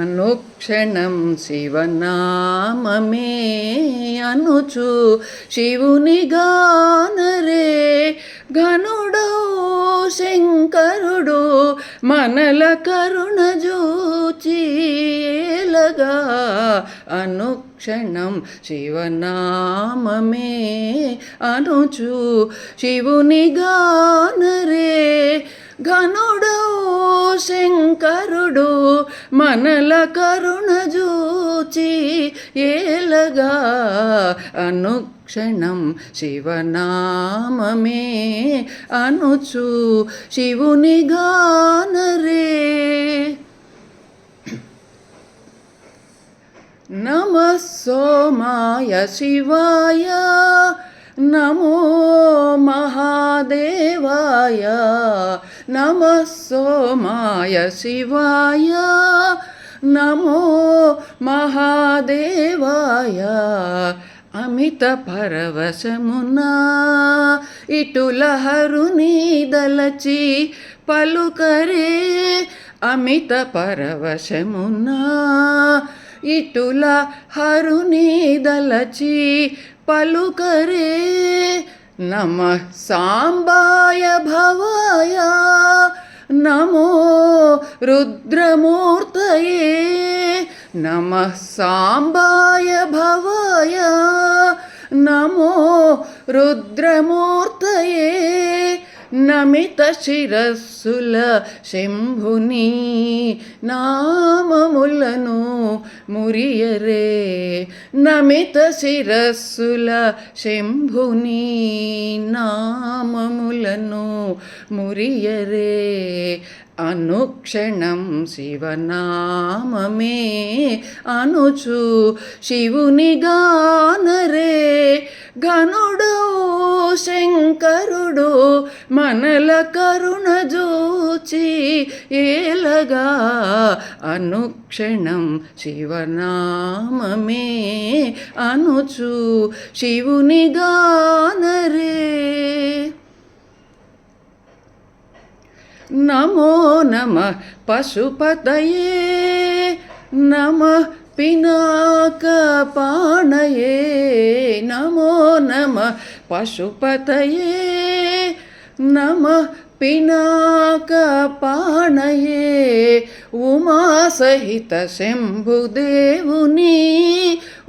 అనుక్షణం శివనామమే అనుచు. శివుని గానరే ఘనుడో శంకరుడు మనల కరుణ జూచి అనుక్షణం శివనామమే అనుచు. శివుని గానరే ఘనుడో శంకరుడు మనల కరుణ జూచి ఏలగా అనుక్షణం శివనామమే అనుచు శివుని గానరే నమ సోమాయ శివాయ నమో మహాదేవాయ నమ సోమాయ శివాయ నమో మహాదేవాయ. అమిత పరవశమునా ఇటుల హరుని దలచి పలుకరే అమిత పరవశమునా ఇటుల హరుని దలచి పలుకరే నమ సాంబాయ భవాయ. నమో రుద్రమూర్తయే. నమ సాంబాయ భవాయ. నమో రుద్రమూర్తయే. నమిత శిరస్సుల శంభుని నామములను మురియరే. నమిత శిరస్సుల శంభుని నామములను మురియరే. అనుక్షణం శివనామమే అనుచు శివుని గానరే. ఘనుడు శంకరుడు మనల కరుణ జూచి ఏలగా అనుక్షణం శివనామమే అనుచు శివుని గానరే. నమో నమ పశుపతయే నమ పినాక పాణయే నమో నమ పశుపతయే. నమ పినాక పాణయే ఉమాసహిత శంభుదేవుని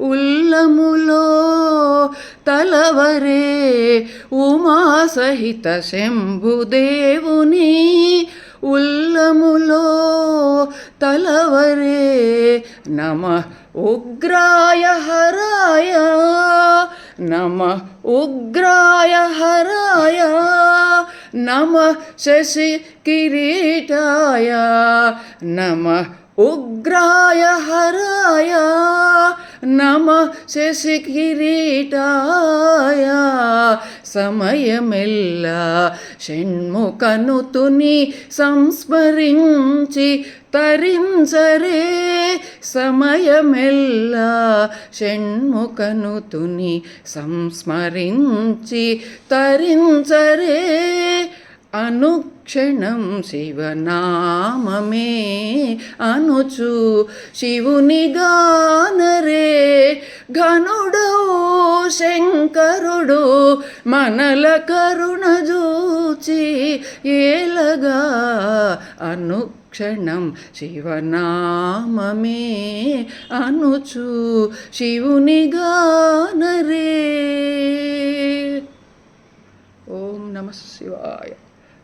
ఉల్లములో తలవరే ఉమాసహిత శంభుదేవుని ఉల్లములో తలవరే నమ ఉగ్రాయ హరాయ నమ ఉగ్రాయ హరాయ నమ శశి కిరీటాయ నమ ఉగ్రాయ హరాయ నమ శశి కిరీటాయ. సమయమెల్ల షణ్ముఖనుతుని సంస్మరించి తరించరే. సమయమెల్ల షణ్ముఖనుతుని సంస్మరించి తరించరే. అనుక్షణం శివనామమే అనుచు. శివుని గానరే ఘనుడు శంకరుడు మనల కరుణ జూచి ఏలగా అనుక్షణం శివనామమే అనుచు. శివుని గానరే. ఓం నమ శివాయ.